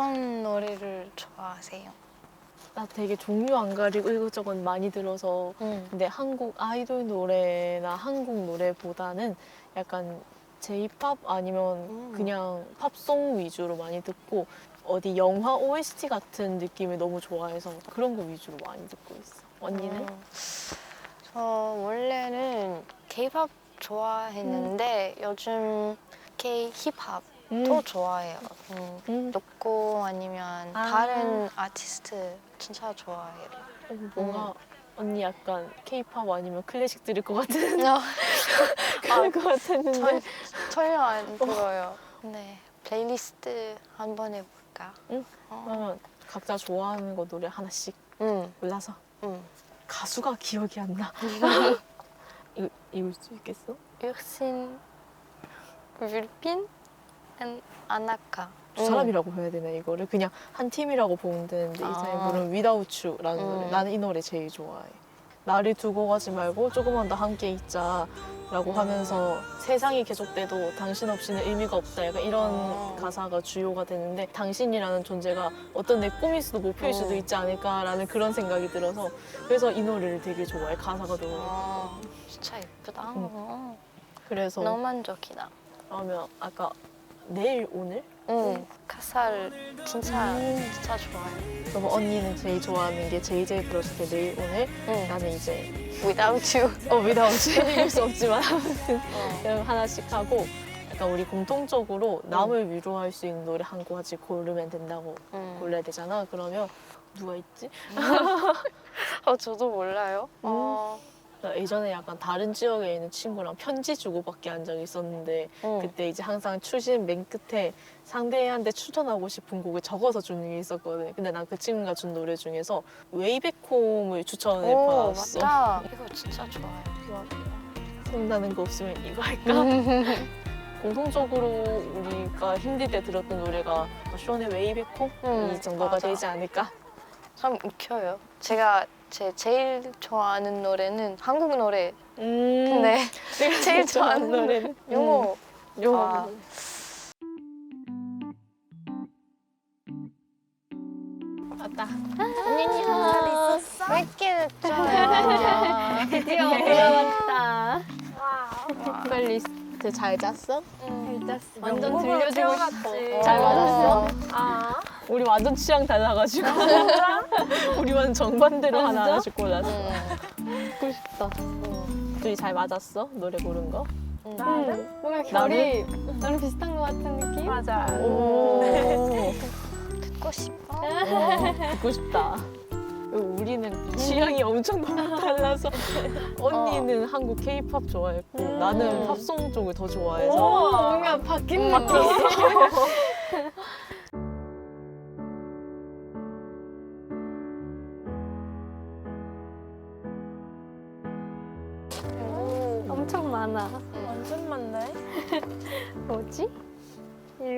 어떤 노래를 좋아하세요? 나 되게 종류 안 가리고 이것저것 많이 들어서 음. 근데 한국 아이돌 노래나 한국 노래보다는 약간 J-팝 아니면 음. 그냥 팝송 위주로 많이 듣고 어디 영화 OST 같은 느낌을 너무 좋아해서 그런 거 위주로 많이 듣고 있어. 언니는? 음. 저 원래는 K-팝 좋아했는데 요즘 K 힙합 도 음. 좋아해요. 음. 음. 아니면 아. 다른 아티스트 진짜 좋아해요. 어, 뭔가 언니 약간 K-팝 아니면 클래식 들을 것 같은 어, 그럴 것 같았는데 전, 전혀 안 들어요. 네, 플레이리스트 한번 해볼까? 응. 어. 그러면 각자 좋아하는 거 노래 하나씩 응, 골라서 응. 가수가 기억이 안 나. 이거 읽을 수 있겠어? 육신, 윌핀, 앤 아나카. 두 사람이라고 해야 되나 이거를 그냥 한 팀이라고 보면 되는데 이 사람이 아. 부른 Without You라는 음. 노래 나는 이 노래 제일 좋아해 나를 두고 가지 말고 조금만 더 함께 있자 라고 음. 하면서 세상이 계속돼도 당신 없이는 의미가 없다 약간 이런 어. 가사가 주요가 되는데 당신이라는 존재가 어떤 내 꿈일 수도 목표일 수도 어. 있지 않을까라는 그런 생각이 들어서 그래서 이 노래를 되게 좋아해 가사가 너무 아, 진짜 예쁘다. 응. 어. 그래서 너무 만족이다. 그러면 아까 내일 오늘 응, 가사를 진짜 음. 진짜 좋아해. 그럼 언니는 제일 좋아하는 게 JJ 브러스의 내일 오늘 응. 나는 이제 Without you. 어 위다우트 읽을 수 없지만 아무튼 어. 그냥 하나씩 하고 약간 우리 공통적으로 남을 위로할 수 있는 노래 한 곡씩 고르면 된다고 응. 골라야 되잖아 그러면 누가 있지? 어, 저도 몰라요. 음. 어, 나 예전에 약간 다른 지역에 있는 친구랑 편지 주고받기 한 적이 있었는데 응. 그때 이제 항상 추신 맨 끝에 상대한테 추천하고 싶은 곡을 적어서 주는 게 있었거든 근데 난 그 친구가 준 노래 중에서 웨이백홈을 추천을 오, 받았어 맞다. 이거 진짜 좋아요. 생각나는 거 없으면 이거 할까? 공통적으로 우리가 힘들 때 들었던 노래가 쇼의 웨이백홈 음, 이 정도가 맞아. 되지 않을까? 참 웃겨요. 제가 제 제일 좋아하는 노래는 한국 노래. 음, 근데 제일 좋아하는 노래는 영어. 음, 영어. 아. 맞다. 안녕. 몇개 됐죠? 드디어 돌아왔다. 플레이리스트 잘 짰어? 응. 완전 명곡으로 들려주고 태워갔지. 싶어. 잘 맞았어? 아, 우리 완전 취향 달라가지고. 우리 완전 정반대로 하나 하나씩 골랐어. 응. 듣고 싶다. 둘이 잘 맞았어? 노래 고른 거? 응. 나는? 뭔가 결이 나랑 비슷한 것 같은 느낌? 맞아. 오. 듣고 싶어. 듣고 싶다. 우리는 취향이 엄청 너무 달라서 언니는 한국 K-팝 좋아했고 나는 팝송 쪽을 더 오, 좋아해서 뭔가 바뀐 느낌.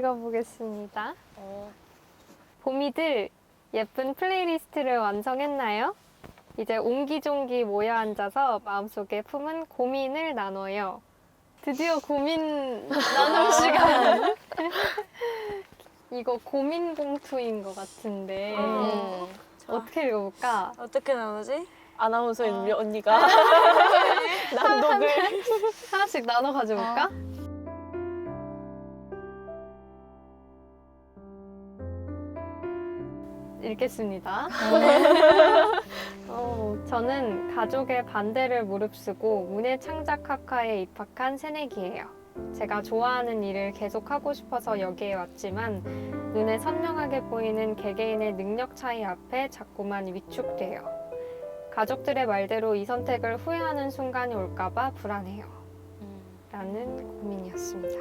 읽어보겠습니다. 어. 봄이들 예쁜 플레이리스트를 완성했나요? 이제 옹기종기 모여 앉아서 마음속에 품은 고민을 나눠요. 드디어 고민 나눌 시간. 이거 고민 봉투인 것 같은데 음. 어떻게 읽어볼까? 어떻게 나누지? 아나운서인 우리 언니가 낭독을 하나씩 나눠 가져볼까? 읽겠습니다. 어, 저는 가족의 반대를 무릅쓰고 문예창작학과에 입학한 새내기예요. 제가 좋아하는 일을 계속하고 싶어서 여기에 왔지만 눈에 선명하게 보이는 개개인의 능력 차이 앞에 자꾸만 위축돼요. 가족들의 말대로 이 선택을 후회하는 순간이 올까봐 불안해요. 음. 라는 고민이었습니다.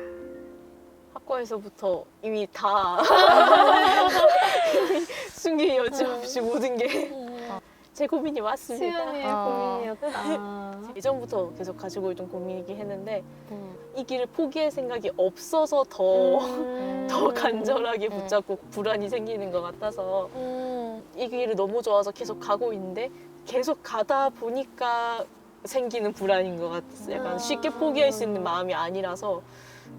학과에서부터 이미 다 숨길 여지 없이 모든 게 제 고민이 맞습니다. 수연이의 아. 고민이었다. 예전부터 계속 가지고 있던 고민이긴 했는데 음. 이 길을 포기할 생각이 없어서 더 음. 더 간절하게 음. 붙잡고 불안이 생기는 것 같아서 음. 이 길을 너무 좋아서 계속 가고 있는데 계속 가다 보니까 생기는 불안인 것 같았어요. 약간 쉽게 포기할 수 있는 마음이 아니라서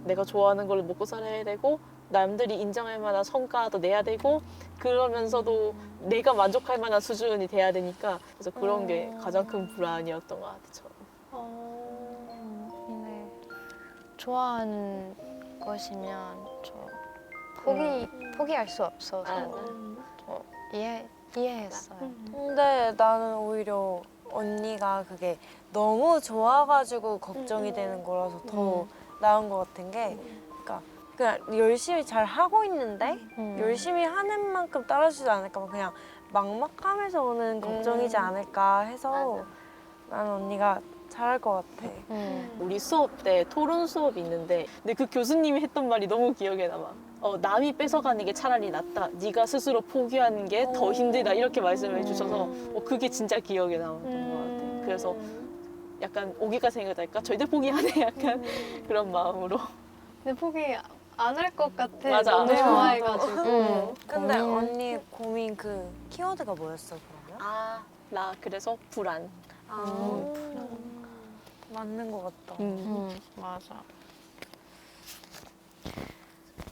내가 좋아하는 걸 먹고 살아야 되고 남들이 인정할 만한 성과도 내야 되고 그러면서도 내가 만족할 만한 수준이 돼야 되니까 그래서 그런 게 가장 큰 불안이었던 것 같아요. 저는. 네. 좋아하는 것이면 저 포기 포기할 수 없어서 저 이해 이해했어요. 근데 나는 오히려 언니가 그게 너무 좋아가지고 걱정이 되는 거라서 더 나은 것 같은 게 그냥 열심히 잘 하고 있는데 음. 열심히 하는 만큼 따라주지 않을까 봐 그냥 막막함에서 오는 걱정이지 않을까 해서 나는 언니가 잘할 것 같아. 음. 우리 수업 때 토론 수업이 있는데 근데 그 교수님이 했던 말이 너무 기억에 남아. 어, 남이 뺏어가는 게 차라리 낫다. 네가 스스로 포기하는 게 더 힘들다. 이렇게 말씀해 주셔서 어, 그게 진짜 기억에 남았던 것 같아요. 그래서 약간 오기가 생각할까? 절대 포기 안 해. 약간 그런 마음으로. 근데 포기 안 할 것 같아. 맞아. 너무 네. 좋아해가지고. 음. 근데 고민. 언니 고민 그 키워드가 뭐였어 그러면? 아, 나 그래서 불안. 아, 맞는 것 같다. 음, 맞아.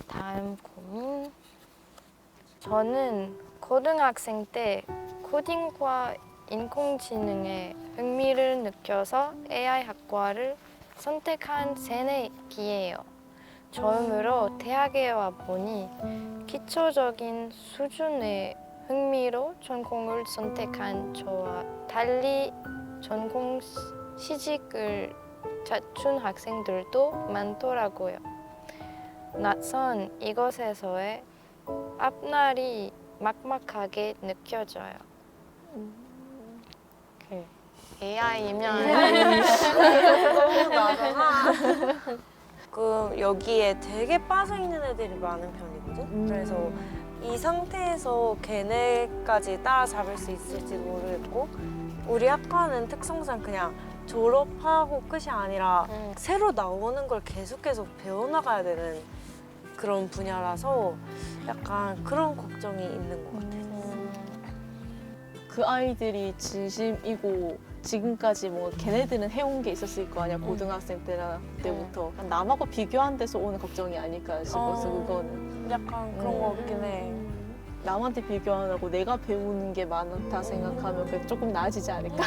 다음 고민. 저는 고등학생 때 코딩과 인공지능에 흥미를 느껴서 AI 학과를 선택한 새내기예요. 처음으로 대학에 와 보니 기초적인 수준의 흥미로 전공을 선택한 저와 달리 전공 시- 시직을 갖춘 학생들도 많더라고요. 낯선 이곳에서의 앞날이 막막하게 느껴져요. 그 AI면 너무 나잖아. 그 여기에 되게 빠져 있는 애들이 많은 편이거든. 그래서 이 상태에서 걔네까지 따라잡을 수 있을지 모르겠고 우리 학과는 특성상 그냥 졸업하고 끝이 아니라 음, 새로 나오는 걸 계속 계속 배워나가야 되는 그런 분야라서 약간 그런 걱정이 있는 것 같아. 그 아이들이 진심이고 지금까지 뭐 걔네들은 해온 게 있었을 거 아니야 고등학생 때나 때부터 남하고 비교한 데서 오는 걱정이 아닐까 싶어서 어. 그거는 약간 그런 거 같긴 해. 남한테 비교 안 하고 내가 배우는 게 많다 생각하면 그게 조금 나아지지 않을까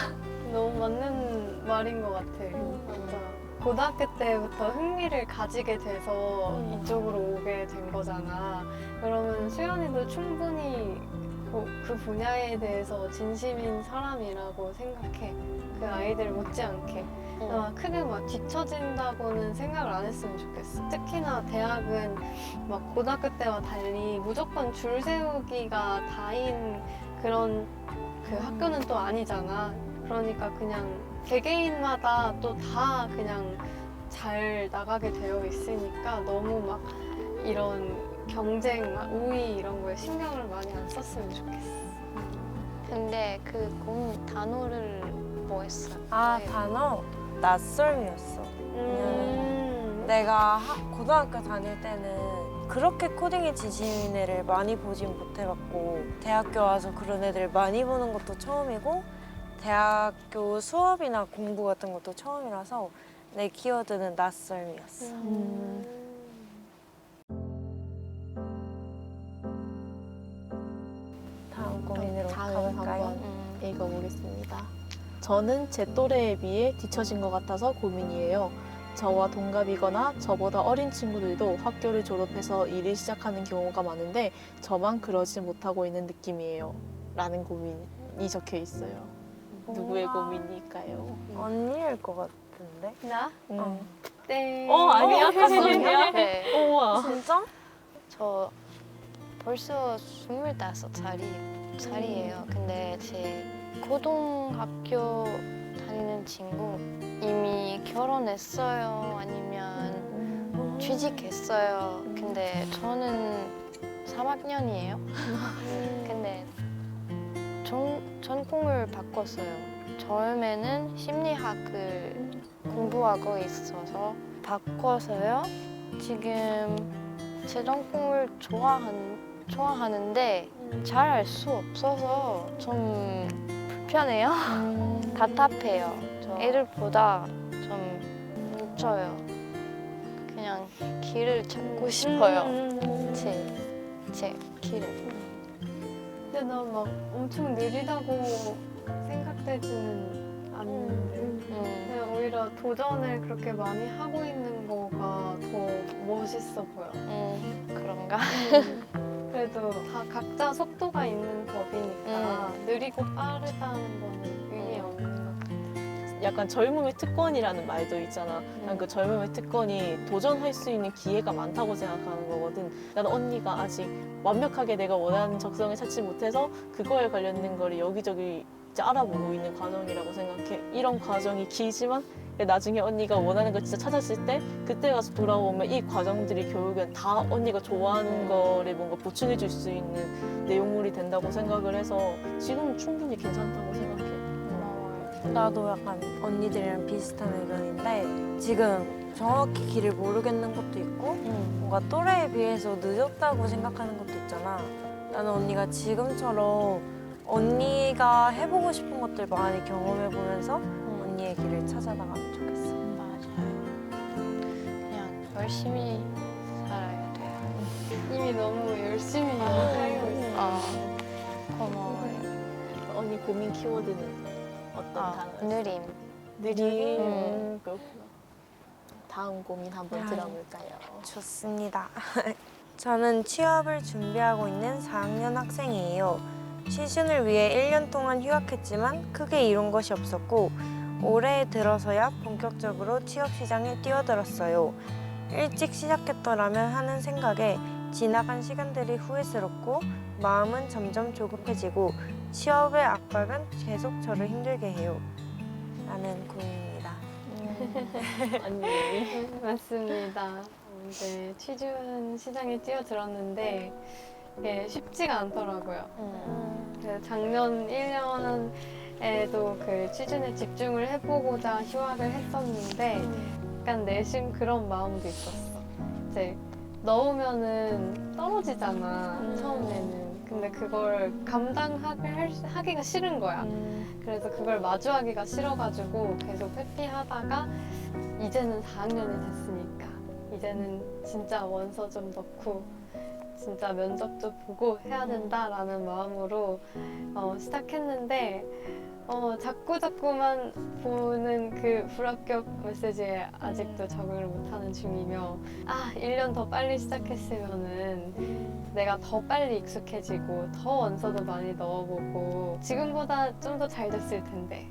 너무 맞는 말인 것 같아. 맞아. 고등학교 때부터 흥미를 가지게 돼서 이쪽으로 오게 된 거잖아. 그러면 수연이도 충분히 그, 그 분야에 대해서 진심인 사람이라고 생각해. 그 아이들 못지않게. 아, 크게 막 뒤처진다고는 생각을 안 했으면 좋겠어. 특히나 대학은 막 고등학교 때와 달리 무조건 줄 세우기가 다인 그런 그 학교는 또 아니잖아. 그러니까 그냥 개개인마다 또 다 그냥 잘 나가게 되어 있으니까 너무 막 이런 경쟁, 막 우위 이런 거에 신경을 많이 안 썼으면 좋겠어. 근데 그 고민 단어를 뭐 했어? 아 단어 낯설미였어. 음. 내가 하- 고등학교 다닐 때는 그렇게 코딩에 진심인 애를 많이 보진 못해봤고 대학교 와서 그런 애들 많이 보는 것도 처음이고 대학교 수업이나 공부 같은 것도 처음이라서 내 키워드는 낯설미였어. 다음 읽어보겠습니다. 저는 제 또래에 비해 뒤처진 것 같아서 고민이에요. 저와 동갑이거나 저보다 어린 친구들도 학교를 졸업해서 일을 시작하는 경우가 많은데 저만 그러지 못하고 있는 느낌이에요. 라는 고민이 적혀 있어요. 누구의 고민일까요? 언니일 것 같은데? 나? 음. 땡. 어, 아니야? 가슴이야? 네, 우와. 진짜? 저 벌써 스물다섯 살이 살이에요. 근데 제 고등학교 다니는 친구 이미 결혼했어요. 아니면 취직했어요. 근데 저는 3학년이에요. 근데 전, 전공을 바꿨어요. 처음에는 심리학을 공부하고 있어서 바꿔서요. 지금 제 전공을 좋아한, 좋아하는데 잘 알 수 없어서 좀 불편해요. 답답해요. 저 애들 보다 좀 뭉쳐요. 그 그냥 길을 찾고 싶어요. 음. 제, 제 길을. 근데 나 막 엄청 느리다고 생각되지는 않는데 음. 그냥 오히려 도전을 그렇게 많이 하고 있는 거가 더 멋있어 보여. 음, 그런가? 그래도 다 각자 속도가 있는 법이니까 느리고 빠르다는 거는 의미 없는 것 같아. 약간 젊음의 특권이라는 말도 있잖아. 난 그 젊음의 특권이 도전할 수 있는 기회가 많다고 생각하는 거거든. 나는 언니가 아직 완벽하게 내가 원하는 적성을 찾지 못해서 그거에 관련된 거를 여기저기 이제 알아보고 있는 과정이라고 생각해. 이런 과정이 길지만 나중에 언니가 원하는 걸 진짜 찾았을 때 그때 가서 돌아오면 이 과정들이 결국엔 다 언니가 좋아하는 거를 뭔가 보충해 줄 수 있는 내용물이 된다고 생각을 해서 지금 충분히 괜찮다고 생각해. 나도 약간 언니들이랑 비슷한 의견인데 지금 정확히 길을 모르겠는 것도 있고 음. 뭔가 또래에 비해서 늦었다고 생각하는 것도 있잖아. 나는 언니가 지금처럼 언니가 해보고 싶은 것들 많이 경험해보면서 언니의 길을 찾아나가면 좋겠어. 맞아요. 그냥 열심히 살아야 돼요. 이미 너무 열심히 살고 있어. 아, 고마워요. 언니 고민 키워드는 어떤 아, 단어? 느림. 느낌. 음. 그렇구나. 다음 고민 한번 아. 들어볼까요? 좋습니다. 저는 취업을 준비하고 있는 4학년 학생이에요. 시즌을 위해 1년 동안 휴학했지만 크게 이룬 것이 없었고 올해 들어서야 본격적으로 취업 시장에 뛰어들었어요. 일찍 시작했더라면 하는 생각에 지나간 시간들이 후회스럽고 마음은 점점 조급해지고 취업의 압박은 계속 저를 힘들게 해요. 라는 고민입니다. 언니. 맞습니다. 이제 취준 시장에 뛰어들었는데 이게 쉽지가 않더라고요. 음. 그래서 작년 1년 에도 그 취준에 집중을 해보고자 휴학을 했었는데 약간 내심 그런 마음도 있었어. 이제 넣으면은 떨어지잖아 음. 처음에는. 근데 그걸 감당하기가 싫은 거야. 그래서 그걸 마주하기가 싫어가지고 계속 회피하다가 이제는 4학년이 됐으니까 이제는 진짜 원서 좀 넣고 진짜 면접도 보고 해야 된다라는 마음으로 어, 시작했는데 어, 자꾸 자꾸만 보는 그 불합격 메시지에 아직도 적응을 못하는 중이며 아 1년 더 빨리 시작했으면은 내가 더 빨리 익숙해지고 더 원서도 많이 넣어보고 지금보다 좀 더 잘 됐을 텐데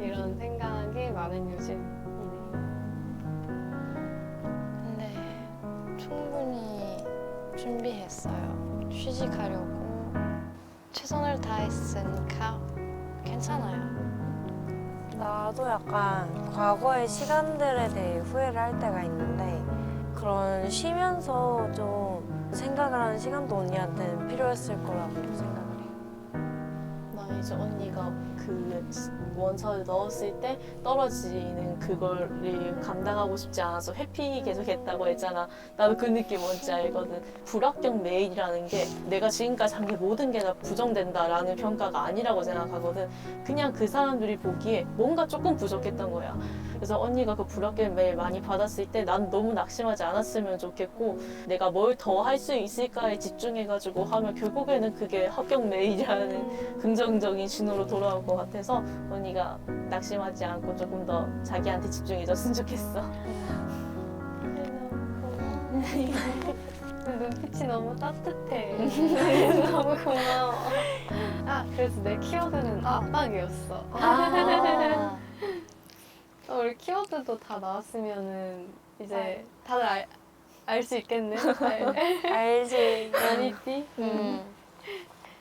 이런 생각이 많은 요즘이네. 근데 충분히 준비했어요. 취직하려고 최선을 다했으니까 괜찮아요. 나도 약간 과거의 시간들에 대해 후회를 할 때가 있는데 그런 쉬면서 좀 생각을 하는 시간도 언니한테는 필요했을 거라고. 나 이제 언니가 그 원서를 넣었을 때 떨어지는 그거를 감당하고 싶지 않아서 회피 계속 했다고 했잖아. 나도 그 느낌 뭔지 알거든. 불합격 메일이라는 게 내가 지금까지 한 게 모든 게 다 부정된다라는 평가가 아니라고 생각하거든. 그냥 그 사람들이 보기에 뭔가 조금 부족했던 거야. 그래서 언니가 그 불합격 메일 많이 받았을 때 난 너무 낙심하지 않았으면 좋겠고 내가 뭘 더 할 수 있을까에 집중해가지고 하면 결국에는 그게 합격 메일이라는 긍정적인 신호로 돌아올 것 같아서 언니가 낙심하지 않고 조금 더 자기한테 집중해줬으면 좋겠어. 눈빛이 너무 따뜻해. 너무 고마워. 아, 그래서 내 키워드는 압박이었어. 아, 어, 우리 키워드도 다 나왔으면은 이제 다들 알 수 있겠네. 알- 알지. 마니띠? 음.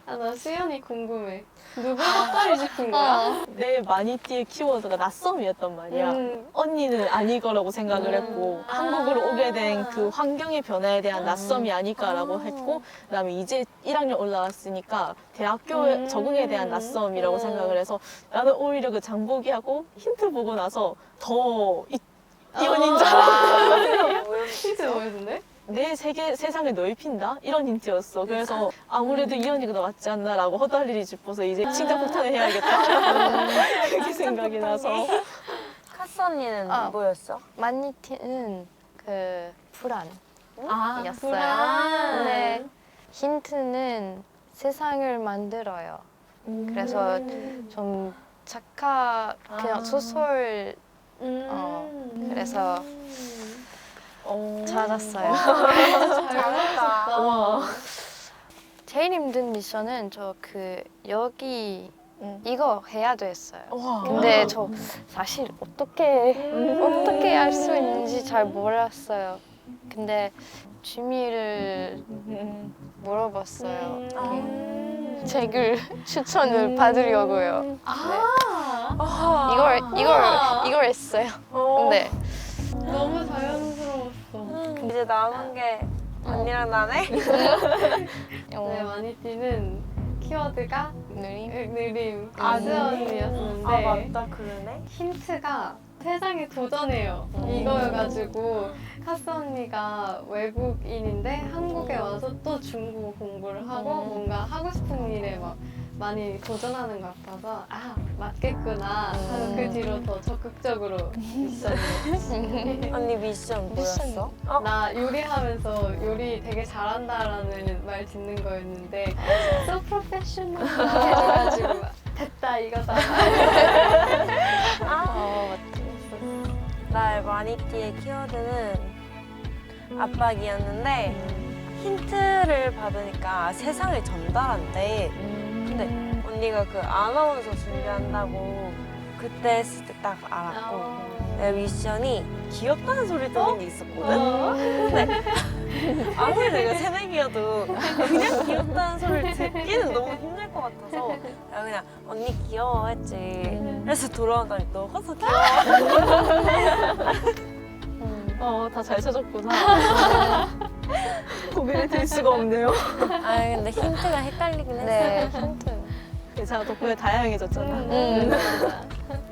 아, 나 수연이 궁금해. 누구 헛다리 짚은 거야? 내 마니띠의 키워드가 낯섦이었단 말이야. 음, 언니는 아닐 거라고 생각을 했고 아. 한국으로 오게 된 그 환경의 변화에 대한 낯섦이 아닐까라고 했고 그다음에 이제 1학년 올라왔으니까 대학교에 음. 적응에 대한 낯섦이라고 음. 생각을 해서 나는 오히려 그 장보기하고 힌트 보고 나서 더 이, 이혼인 줄 알았어. 내 세계 세상을 넓힌다 이런 힌트였어. 그래서 아무래도 이현이가 더 맞지 않나라고 허달리를 짚어서 이제 칭찬 폭탄을 해야겠다 그렇게 생각이 나서 카스 언니는 아. 뭐였어? 마니티는 그그 불안. 아, 였어요. 근데 힌트는 세상을 만들어요. 그래서 좀 착하 그냥 아. 소설 음. 어, 그래서 어. 찾았어요. 잘했다. 와. 제일 힘든 미션은 저 그 여기 응. 이거 해야 됐어요. 와. 근데 저 사실 어떻게 어떻게 할 수 있는지 잘 몰랐어요. 근데 취미를 음. 물어봤어요. 음. 책을 추천을 받으려고요. 네. 아. 이걸 이걸 이걸 했어요. 어. 근데 너무. 음. 이제 남은 게 언니랑 나네? 네, 어, 마니띠는 키워드가 느림. 느림, 아, 아스 느림. 언니였는데 아 맞다 그러네. 힌트가 세상에 도전해요. 이거여가지고 카스 언니가 외국인인데 한국에 와서 또 중국어 공부를 하고 뭔가 하고 싶은 일에 막 많이 도전하는 것 같아서 아 맞겠구나 하고 그 뒤로 더 적극적으로 미션을 언니 미션 뭐였어? 어? 나 요리하면서 요리 되게 잘한다라는 말 듣는 거였는데 so professional. 해가지고 됐다 이거다. 어, 나의 마니띠의 키워드는 압박이었는데 힌트를 받으니까 세상을 전달한대. 근데 언니가 그 아나운서 준비한다고 그때 했을 때딱 알았고 내 미션이 귀엽다는 소리 듣는 게 있었거든. 근데 아무리 내가 새내기여도 그냥 귀엽다는 소리를 듣기는 너무 힘들 것 같아서 내가 그냥 언니 귀여워 했지. 그래서 돌아오더니 너가 더 귀여워. 어, 다 잘 찾았구나. 고민을 들 수가 없네요. 아 근데 힌트가 헷갈리긴 했어. 네, 힌트. 제가 덕분에 다양해졌잖아. 음.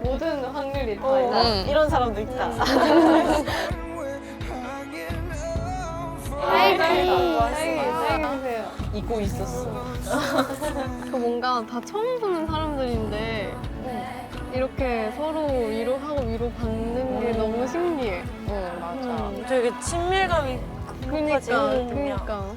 모든 확률이 다 어. 음. 이런 사람도 있다. 좋았어. 딸기 딸기 주세요 잊고 있었어. 그 뭔가 다 처음 보는 사람들인데 이렇게 서로 위로하고 위로받는 게 너무 신기해 응, 맞아. 음, 되게 친밀감이 그니까. 그니까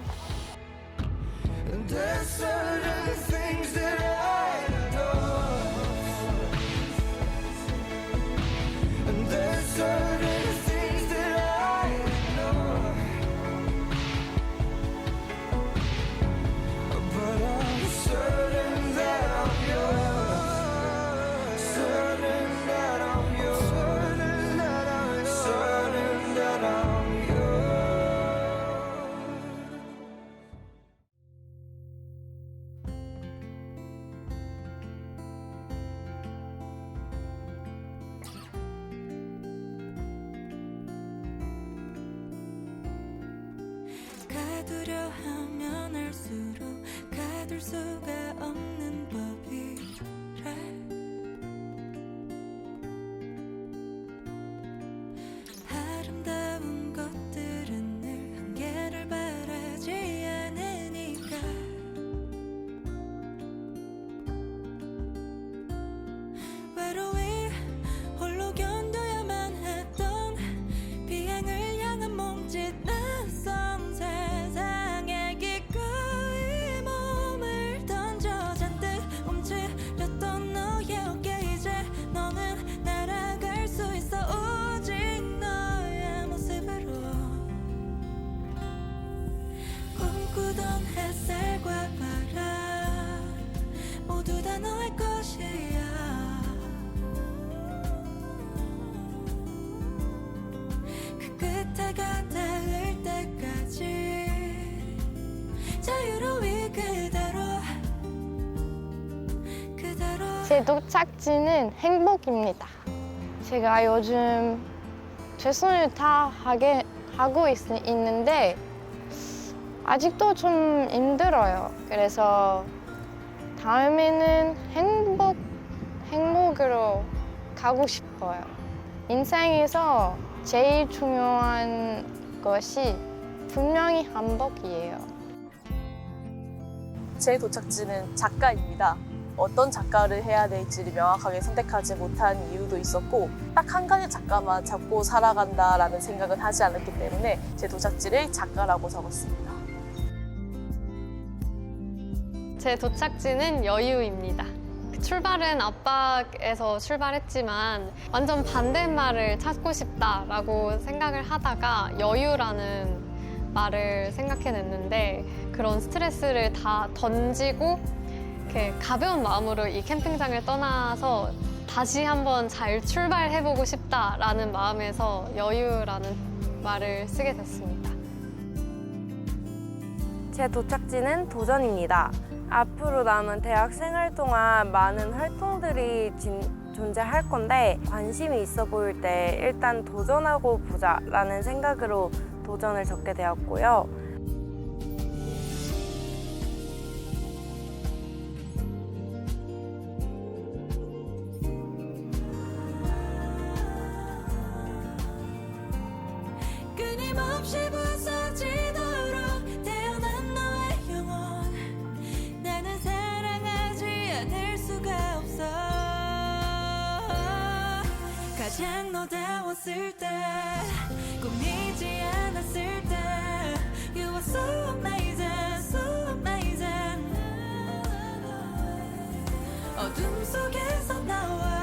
두려 하면 할수록 가둘 수가 없는 제 도착지는 행복입니다. 제가 요즘 최선을 다하게 하고 있, 있는데 아직도 좀 힘들어요. 그래서 다음에는 행복 행복으로 가고 싶어요. 인생에서 제일 중요한 것이 분명히 행복이에요. 제 도착지는 작가입니다. 어떤 작가를 해야 될지를 명확하게 선택하지 못한 이유도 있었고 딱 한 가지 작가만 잡고 살아간다라는 생각은 하지 않았기 때문에 제 도착지를 작가라고 적었습니다. 제 도착지는 여유입니다. 출발은 압박에서 출발했지만 완전 반대말을 찾고 싶다라고 생각을 하다가 여유라는 말을 생각해냈는데 그런 스트레스를 다 던지고 이렇게 가벼운 마음으로 이 캠핑장을 떠나서 다시 한번 잘 출발해보고 싶다라는 마음에서 여유라는 말을 쓰게 됐습니다. 제 도착지는 도전입니다. 앞으로 남은 대학 생활 동안 많은 활동들이 진- 존재할 건데 관심이 있어 보일 때 일단 도전하고 보자라는 생각으로 도전을 적게 되었고요. 없이 부서지도록 태어난 너의 영혼. 나는 사랑하지 않을 수가 없어. 가장 너다웠을 때 꾸미지 않았을 때 You are so 어둠 속에서 나와